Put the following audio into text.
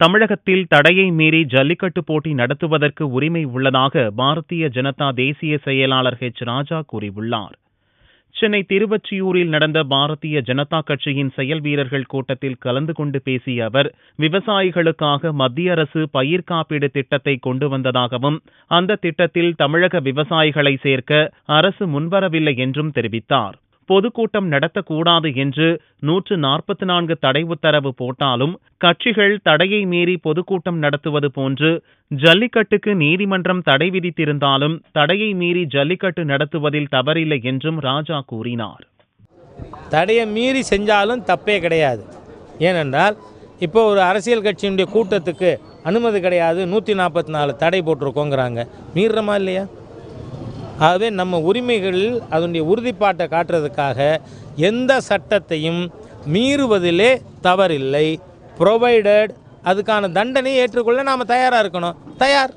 தமிழகத்தில் தடையை மீறி ஜல்லிக்கட்டு போட்டி நடத்துவதற்கு உரிமை உள்ளதாக பாரதிய ஜனதா தேசிய செயலாளர் ஹெச் ராஜா கூறியுள்ளார். சென்னை திருவொற்றியூரில் நடந்த பாரதிய ஜனதா கட்சியின் செயல் வீரர்கள் கூட்டத்தில் கலந்து கொண்டு பேசிய அவர் விவசாயிகளுக்காக மத்திய அரசு பயிர் காப்பீடு திட்டத்தை கொண்டு வந்ததாகவும் அந்த திட்டத்தில் தமிழக விவசாயிகளை சேர்க்க அரசு முன்வரவில்லை என்றும் தெரிவித்தார். பொதுக்கூட்டம் நடத்தக்கூடாது என்று நூற்று நாற்பத்தி நான்கு தடை உத்தரவு போட்டாலும் கட்சிகள் தடையை மீறி பொதுக்கூட்டம் நடத்துவது போன்று ஜல்லிக்கட்டுக்கு நீதிமன்றம் தடை விதித்திருந்தாலும் தடையை மீறி ஜல்லிக்கட்டு நடத்துவதில் தவறில்லை என்றும் ராஜா கூறினார். தடையை மீறி செஞ்சாலும் தப்பே கிடையாது. ஏனென்றால் இப்போ ஒரு அரசியல் கட்சியினுடைய கூட்டத்துக்கு அனுமதி கிடையாது. நூற்றி நாற்பத்தி நாலு தடை போட்டிருக்கோங்கிறாங்க. மீறுறமா இல்லையா? ஆகவே நம்ம உரிமைகளில் அதனுடைய உறுதிப்பாட்டை காட்டுறதுக்காக எந்த சட்டத்தையும் மீறுவதிலே தவறில்லை. ப்ரொவைடட் அதுக்கான தண்டனையை ஏற்றுக்கொள்ள நாம் தயாராக இருக்கணும். தயார்.